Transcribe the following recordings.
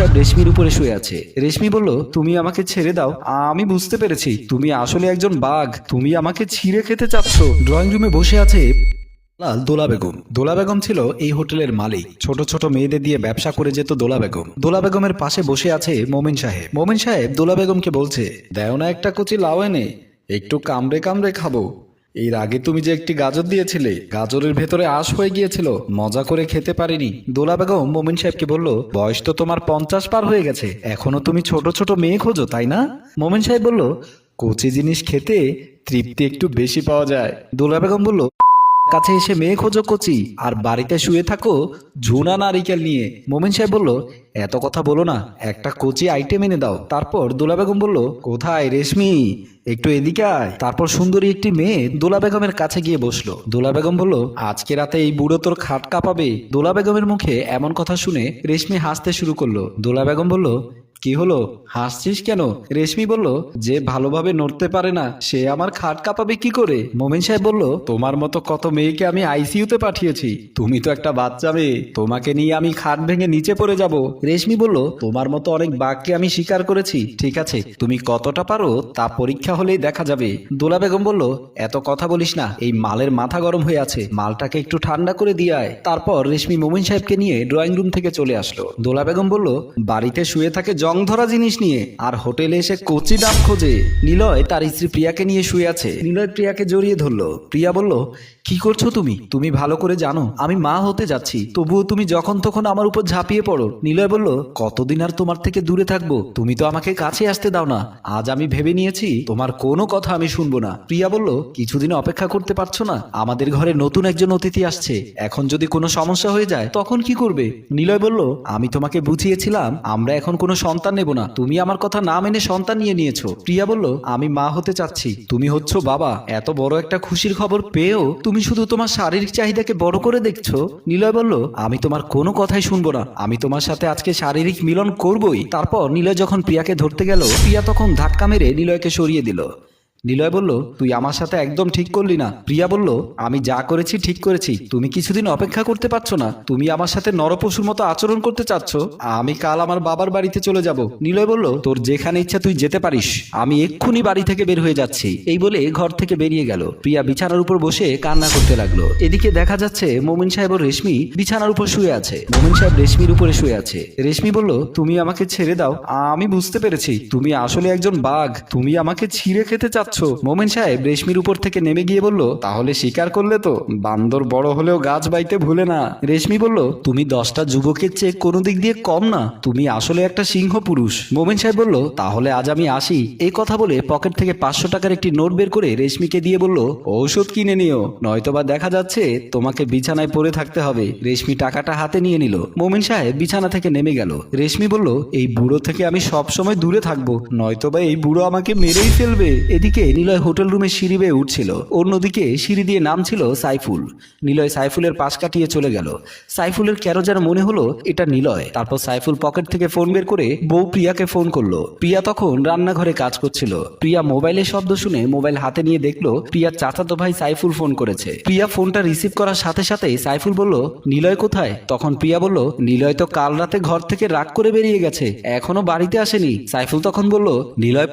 সাহেব রেশমির উপরে শুয়ে আছে। রেশমি বলল, তুমি আমাকে ছেড়ে দাও। আমি বুঝতে পেরেছি, তুমি আসলে একজন বাঘ। তুমি আমাকে ছিঁড়ে খেতে চাচ্ছ। ড্রয়িং রুমে বসে আছে দোলা বেগম। দোলা বেগম ছিল এই হোটেলের মালিক। ছোট ছোট মেয়েদের দিয়ে ব্যবসা করে যেত দোলা বেগম। দোলা বেগমের পাশে বসে আছে মোমিন সাহেব। মোমিন সাহেব দোলা বেগমকে বলছে, দেও না একটা কচি লাউ এনে, একটু কামড়ে কামড়ে খাব। এর আগে তুমি যে একটি গাজর দিয়েছিলে, গাজরের ভেতরে আশ হয়ে গিয়েছিল, মজা করে খেতে পারিনি। দোলা বেগম মোমিন সাহেবকে বলল, বয়স তো তোমার পঞ্চাশ পার হয়ে গেছে, এখনও তুমি ছোট ছোট মেয়ে খোঁজো, তাই না? মোমিন সাহেব বলল, কচি জিনিস খেতে তৃপ্তি একটু বেশি পাওয়া যায়। দোলা বেগম বলল কাছে এসে মেয়ে খোঁজো কচি, আর বাড়িতে শুয়ে থাকো ঝুনা নারিকেল নিয়ে। মোমিন সাহেব বলল, এত কথা বলো না, একটা কচি আইটেম এনে দাও। তারপর দোলা বেগম বলল, কোথায় রেশমি? একটু এদিকে আয়। তারপর সুন্দরী একটি মেয়ে দোলা বেগমের কাছে গিয়ে বসল। দোলা বেগম বলল, আজকে রাতে এই বুড়ো তোর খাট কাঁপাবে। দোলা বেগমের মুখে এমন কথা শুনে রেশমি হাসতে শুরু করল। দোলা বেগম বলল কি হলো? হাসছিস কেন? রেশমি বলল, যে ভালোভাবে নড়তে পারে না, সে আমার খাট কাঁপাবে কি করে? মোমিন সাহেব বলল, তোমার মতো কত মেয়েকে আমি আইসিইউতে পাঠিয়েছি। তুমি তো একটা বাচ্চা মেয়ে, তোমাকে নিয়ে আমি খাট ভেঙে নিচে পড়ে যাব। রেশমি বলল, তোমার মতো অনেক বাঘকে আমি স্বীকার করেছি। ঠিক আছে, তুমি কতটা পারো তা পরীক্ষা হলেই দেখা যাবে। দোলা বেগম বলল, এত কথা বলিস না, এই মালের মাথা গরম হয়ে আছে। মালটাকে একটু ঠান্ডা করে দিয়ে আয়। তারপর রেশমি মোমিন সাহেবকে নিয়ে ড্রয়িং রুম থেকে চলে আসলো। দোলা বেগম বলল, বাড়িতে শুয়ে থাকে জং ধরা জিনিস নিয়ে, আর হোটেলে এসে কচি ডাব খোঁজে। নিলয় তার স্ত্রী প্রিয়াকে নিয়ে শুয়ে আছে। নিলয় প্রিয়াকে জড়িয়ে ধরলো। প্রিয়া বলল, কি করছ তুমি? তুমি ভালো করে জানো, আমি মা হতে যাচ্ছি। তবুও তুমি যখন তখন আমার উপর ঝাঁপিয়ে পড়ো। নিলয় বলল, কতদিন আর তোমার থেকে দূরে থাকব? তুমি তো আমাকে কাছে আসতে দাও না। আজ আমি ভেবে নিয়েছি, তোমার কোনো কথা আমি শুনব না। প্রিয়া বলল, কিছুদিন অপেক্ষা করতে পারছ না। আমাদের ঘরে নতুন একজন অতিথি আসছে। এখন যদি কোনো সমস্যা হয়ে যায়, তখন কি করবে? নিলয় বলল, আমি তোমাকে বুঝিয়েছিলাম, আমরা এখন কোনো সন্তান নেব না। তুমি আমার কথা না মেনে সন্তান নিয়ে নিয়েছো। প্রিয়া বলল, আমি মা হতে চাচ্ছি। তুমি হচ্ছ বাবা। এত বড় একটা খুশির খবর পেয়েও তুমি শুধু তোমার শারীরিক চাহিদাকে বড় করে দেখছ? নিলয় বলল, আমি তোমার কোনো কথাই শুনব না। আমি তোমার সাথে আজকে শারীরিক মিলন করবই। তারপর নিলয় যখন প্রিয়াকে ধরতে গেল, প্রিয়া তখন ধাক্কা মেরে নিলয়কে সরিয়ে দিল। নিলয় বলল, তুই আমার সাথে একদম ঠিক করলি না। প্রিয়া বলল, আমি যা করেছি ঠিক করেছি। তুমি কিছুদিন অপেক্ষা করতে পারছ না। তুমি আমার সাথে নরপশুর মতো আচরণ করতে চাচ্ছ। আমি কাল আমার বাবার বাড়িতে চলে যাব। নিলয় বলল, তোর যেখানে ইচ্ছা তুই যেতে পারিস। আমি এক্ষুনি বাড়ি থেকে বের হয়ে যাচ্ছি। এই বলে ঘর থেকে বেরিয়ে গেল। প্রিয়া বিছানার উপর বসে কান্না করতে লাগল। এদিকে দেখা যাচ্ছে মোমিন সাহেব ও রেশমি বিছানার উপর শুয়ে আছে। মোমিন সাহেব রেশমির উপরে শুয়ে আছে। রেশমি বলল, তুমি আমাকে ছেড়ে দাও। আমি বুঝতে পেরেছি। তুমি আসলে একজন বাঘ। তুমি আমাকে ছিঁড়ে খেতে চাচ্ছ মোমেন সাহেব রেশমির উপর থেকে নেমে গিয়ে বলল, তাহলে স্বীকার করলে তো বান্দর বড় হলেও গাছ বাইতে ভুলে না। রেশমি বলল, তুমি দশটা যুবকের চেয়ে কোনো দিক দিয়ে কম না, তুমি আসলে একটা সিংহ পুরুষ। মোমেন সাহেব বলল, তাহলে আজ আমি আসি। এই কথা বলে পকেট থেকে পাঁচশো টাকার একটি নোট বের করে রেশমিকে দিয়ে বলল, ঔষধ কিনে নিও, নয়তোবা দেখা যাচ্ছে তোমাকে বিছানায় পড়ে থাকতে হবে। রেশমি টাকাটা হাতে নিয়ে নিল। মোমিন সাহেব বিছানা থেকে নেমে গেল। রেশমি বলল, এই বুড়ো থেকে আমি সব সময় দূরে থাকব, নয়তোবা এই বুড়ো আমাকে মেরেই ফেলবে। এদিকে নিলয় হোটেল রুমে সিঁড়ি বেয়ে উঠছিল। অন্যদিকে সিঁড়ি দিয়ে নামছিল সাইফুল। নিলয় সাইফুলের পাশ কাটিয়ে চলে গেল। সাইফুলের কেন যেন মনে হলো, এটা নিলয়। তারপর সাইফুল পকেট থেকে ফোন বের করে বউ প্রিয়াকে ফোন করল। প্রিয়া তখন রান্নাঘরে কাজ করছিল। প্রিয়া মোবাইলের শব্দ শুনে মোবাইল হাতে নিয়ে দেখল, প্রিয়ার চাচাতো ভাই সাইফুল ফোন করেছে। প্রিয়া ফোনটা রিসিভ করার সাথে সাথে সাইফুল বলল, নিলয় কোথায়? তখন প্রিয়া বলল, নিলয় তো কাল রাতে ঘর থেকে রাগ করে বেরিয়ে গেছে, এখনও বাড়িতে আসেনি। সাইফুল তখন বলল, নিলয়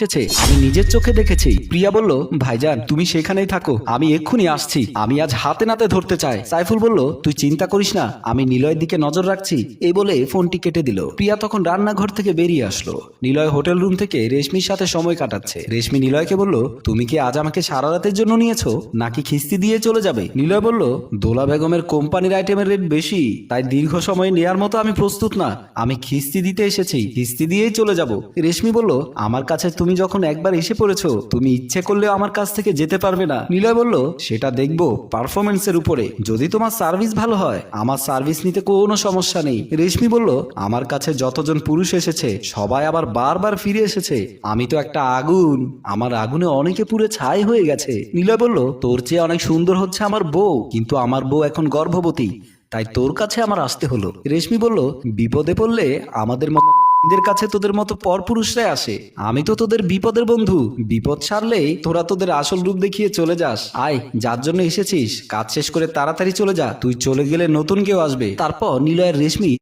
এসেছে আমি নিজের চোখে দেখেছি। প্রিয়া বলল, ভাইজান, তুমি সেখানেই থাকো। আমি এক্ষুনি আসছি। আমি আজ হাতে নাতে ধরতে চাই। সাইফুল বলল, তুই চিন্তা করিস না। আমি নিলয়ের দিকে নজর রাখছি। এই বলে ফোনটি কেটে দিল। প্রিয়া তখন রান্নাঘর থেকে বেরিয়ে আসলো। নিলয় হোটেল রুম থেকে রেশমির সাথে সময় কাটাচ্ছে। রেশমি নিলয়কে বলল, তুমি কি আজ আমাকে সারা রাতের জন্য নিয়েছো? নাকি খিস্তি দিয়ে চলে যাবে? নিলয় বলল, দোলা বেগমের কোম্পানির আইটেমের রেট বেশি। তাই দীর্ঘ সময় নেয়ার মতো আমি প্রস্তুত না। আমি খিস্তি দিতে এসেছি। খিস্তি দিয়েই চলে যাব। রেশমি বলল, আমার কাছে তুমি যখন একবার এসে পড়েছো, তুমি ইচ্ছে করলেও আমার কাছ থেকে যেতে পারবে না। নিলয় বলল, সেটা দেখব পারফরমেন্সের উপরে। যদি তোমার সার্ভিস ভালো হয়, আমার সার্ভিস নিতে কোনো সমস্যা নেই। রেশমি বলল, আমার কাছে যতজন পুরুষ এসেছে, সবাই আবার বারবার ফিরে এসেছে। আমি তো একটা আগুন। আমার আগুনে অনেকে পুরো ছাই হয়ে গেছে। নিলয় বলল, তোর চেয়ে অনেক সুন্দর হচ্ছে আমার বউ, কিন্তু আমার বউ এখন গর্ভবতী, তাই তোর কাছে আমার আসতে হলো। রেশমি বলল, বিপদে পড়লে আমাদের মতো এদের কাছে তোদের মতো পরপুরুষরাই আসে। আমি তো তোদের বিপদের বন্ধু। বিপদ সারলেই তোরা তোদের আসল রূপ দেখিয়ে চলে যাস। আয়, যার জন্য এসেছিস, কাজ শেষ করে তাড়াতাড়ি চলে যা। তুই চলে গেলে নতুন কেউ আসবে। তারপর নিলয়ের রেশমি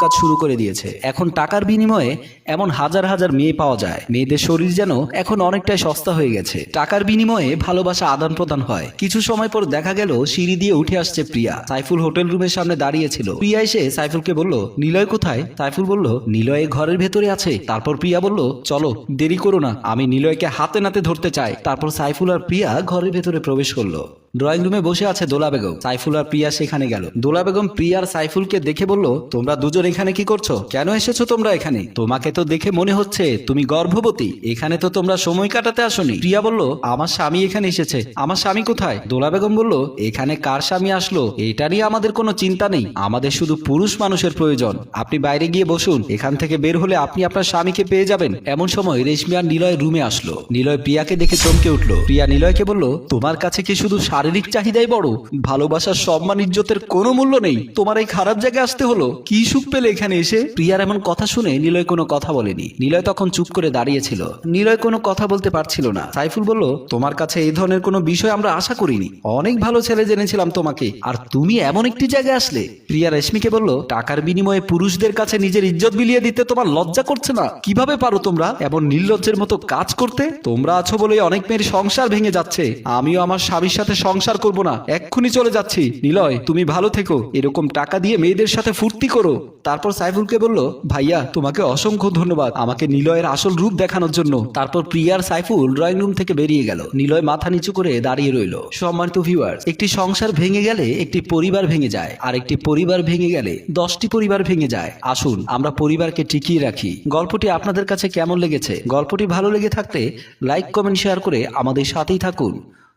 কাজ শুরু করে দিয়েছে। এখন টাকার বিনিময়ে এমন হাজার হাজার মেয়ে পাওয়া যায়। মেয়েদের শরীর যেন এখন অনেকটাই সস্তা হয়ে গেছে। টাকার বিনিময়ে ভালোবাসা আদান প্রদান হয়। কিছু সময় পর দেখা গেল, সিঁড়ি দিয়ে উঠে আসছে প্রিয়া। সাইফুল হোটেল রুমের সামনে দাঁড়িয়েছিল। প্রিয়া এসে সাইফুলকে বলল, নিলয় কোথায়? সাইফুল বলল, নিলয় ঘরের ভেতরে আছে। তারপর প্রিয়া বলল, চলো, দেরি করো না। আমি নিলয়কে হাতে নাতে ধরতে চাই। তারপর সাইফুল আর প্রিয়া ঘরের ভেতরে প্রবেশ করল। ড্রয়িং রুমে বসে আছে দোলা বেগম। সাইফুল আর প্রিয়া সেখানে গেল। দোলা বেগম প্রিয়ার সাইফুলকে দেখে বলল, তোমরা দুজন এখানে কি করছ? কেন এসেছ তোমরা এখানে? তোমাকে তো দেখে মনে হচ্ছে তুমি গর্ভবতী। এখানে তো তোমরা সময় কাটাতে আসোনি। প্রিয়া বলল, আমার স্বামী এখানে এসেছে। আমার স্বামী কোথায়? দোলা বেগম বলল, এখানে কার স্বামী আসলো? এটা নিয়ে আমাদের কোনো চিন্তা নেই। আমাদের শুধু পুরুষ মানুষের প্রয়োজন। আপনি বাইরে গিয়ে বসুন। এখান থেকে বের হলে আপনি আপনার স্বামীকে পেয়ে যাবেন। এমন সময় রেশমি আর নিলয় রুমে আসলো। নিলয় প্রিয়াকে দেখে চমকে উঠল। প্রিয়া নিলয়কে বলল, তোমার কাছে কি শুধু শারীরিক চাহিদাই বড়? ভালোবাসার সম্মান, ইজ্জতের কোনো মূল্য নেই। তোমার এই খারাপ জায়গায় আসতে হলো। কি সুখ পেলে এখানে এসে প্রিয়ার এমন কথা শুনে নিলয় কোনো কথা বলেনি। নিলয় তখন চুপ করে দাঁড়িয়েছিল। নিলয় কোনো কথা বলতে পারছিল না। সাইফুল বলল, তোমার কাছে এই ধরনের কোনো বিষয় আমরা আশা করিনি। অনেক ভালো ছেলে জেনেছিলাম তোমাকে। আর তুমি এমন একটি জায়গায় আসলে? প্রিয়া রেশমিকে বলল, টাকার বিনিময়ে পুরুষদের কাছে নিজের ইজ্জত বিলিয়ে দিতে তোমার লজ্জা করছে না? কীভাবে পারো তোমরা এমন নির্লজ্জের মতো কাজ করতে? তোমরা আছো বলে অনেক মেয়ের সংসার ভেঙে যাচ্ছে। আমিও আমার স্বামীর সাথে সংসার করব না। এক্ষুনি চলে যাচ্ছি। নিলয়, তুমি ভালো থেকো। এরকম টাকা দিয়ে মেয়েদের সাথে ফুর্তি করো। তারপর সাইফুলকে বলল, ভাইয়া, তোমাকে অসংখ্য ধন্যবাদ আমাকে নিলয়ের আসল রূপ দেখানোর জন্য। তারপর প্রিয়ার সাইফুল ড্রয়িং রুম থেকে বেরিয়ে গেল। নিলয় মাথা নিচু করে দাঁড়িয়ে রইল। সম্মানিত ভিউয়ার একটি সংসার ভেঙে গেলে একটি পরিবার ভেঙে যায়, আর একটি পরিবার ভেঙে গেলে দশটি পরিবার ভেঙে যায়। আসুন, আমরা পরিবারকে টিকিয়ে রাখি। গল্পটি আপনাদের কাছে কেমন লেগেছে? গল্পটি ভালো লেগে থাকতে লাইক, কমেন্ট, শেয়ার করে আমাদের সাথেই থাকুন।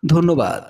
ধন্যবাদ।